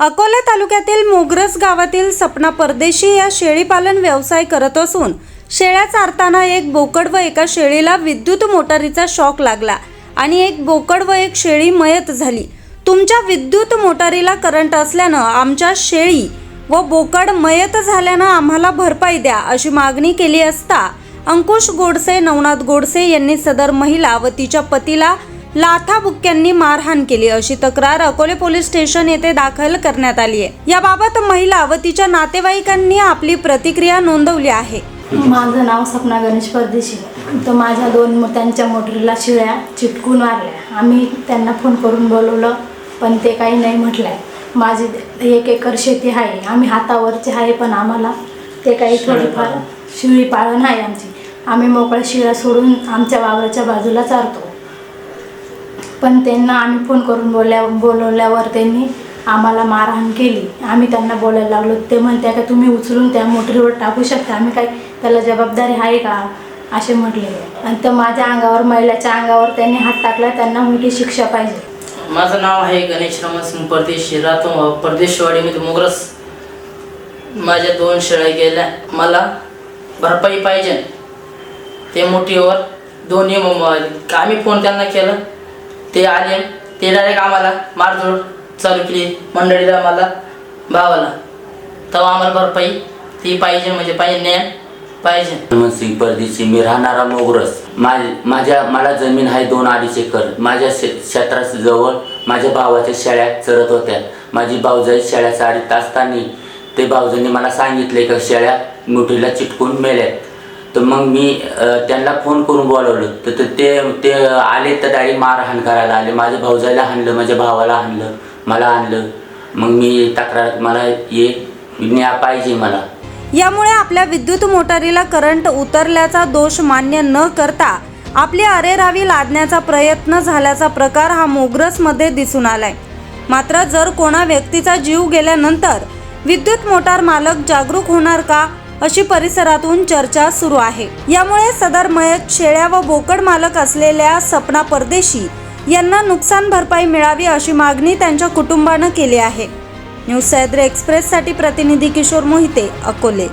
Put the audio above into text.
अकोला तालुक्यातील मोग्रस गावातील सपना परदेशी या शेळीपालन व्यवसाय करत असून शेळ्या चारताना एक बोकड व एका शेळीला विद्युत मोटारीचा शॉक लागला आणि एक बोकड व एक शेळी मयत झाली. तुमच्या विद्युत मोटारीला करंट असल्यानं आमच्या शेळी व बोकड मयत झाल्यानं आम्हाला भरपाई द्या अशी मागणी केली असता अंकुश गोडसे नवनाथ गोडसे यांनी सदर महिला व तिच्या पतीला लाथा बुक्क्यांनी मारहाण केली. अशी तक्रार अकोले पोलीस स्टेशन येथे दाखल करण्यात आली आहे. याबाबत महिला व तिच्या नातेवाईकांनी आपली प्रतिक्रिया नोंदवली आहे. माझं नाव सपना गणेश परदेशी. तर माझ्या दोन त्यांच्या मोटरीला शिळ्या चिटकून मारल्या आम्ही त्यांना फोन करून बोलवलं पण ते काही नाही म्हटलंय. माझी एक एकर शेती आहे. आम्ही हातावरचे आहे पण आम्हाला ते काही थोडीफार शिळी पाळण आहे आमची. आम्ही मोकळ्या शिळ्या सोडून आमच्या वावराच्या बाजूला चारतो. पण त्यांना आम्ही फोन करून बोलल्या बोलवल्यावर त्यांनी आम्हाला मारहाण केली. आम्ही त्यांना बोलायला लागलो. ते म्हणते का तुम्ही उचलून त्या मोटरीवर टाकू शकता. आम्ही काय त्याला जबाबदारी आहे का? असे म्हटले. आणि तर माझ्या अंगावर महिलाच्या अंगावर त्यांनी हात टाकला. त्यांना मोठी शिक्षा पाहिजे. माझं नाव आहे गणेश रमणसिंग परदेशी. राहतो परदेशवाडीमध्ये मोगरस. माझ्या दोन शेळ्या गेल्या. मला भरपाई पाहिजे. ते मोठीवर दोन्ही आम्ही फोन त्यांना केलं. ते आले. ते डायरेक्ट आम्हाला मारझोड चालू केली मंडळीला आम्हाला भावाला. तेव्हा आम्हाला भरपाई ती पाहिजे म्हणजे पाहिजे न्याय पाहिजे. सिंग परदेशी मी राहणारा मोगरस. मा माझ्या मला जमीन आहे दोन अडीच एकर. माझ्या शे क्षेत्राजवळ माझ्या भावाच्या शेळ्या चरत होत्या. माझी भाऊजाई शेळ्या चारीत असताना ते भाऊजांनी मला सांगितले का शेळ्या मुठीला चिटकून मेल्यात. तर मग मी त्यांना फोन करून बोलवलं. तर ते- ते ते आले तर डायरेक्ट मारहाण करायला आले. माझ्या भाऊजाला हाणलं माझ्या भावाला हाणलं मला आणलं मग मी तक्रार मला ये न्याय पाहिजे मला. यामुळे आपल्या विद्युत मोटारीला करंट उतरल्याचा दोष मान्य न करता आपली अरेरावी लादण्याचा प्रयत्न झाल्याचा प्रकार हा मोग्रसमध्ये दिसून आलाय. मात्र जर कोणा व्यक्तीचा जीव गेल्यानंतर विद्युत मोटार मालक जागरूक होणार का? अशी परिसरातून चर्चा सुरू आहे. यामुळे सदर मयत शेळ्या व बोकड मालक असलेल्या सपना परदेशी यांना नुकसान भरपाई मिळावी अशी मागणी त्यांच्या कुटुंबानं केली आहे. न्यूज सह्याद्री एक्सप्रेससाठी प्रतिनिधी किशोर मोहिते अकोले.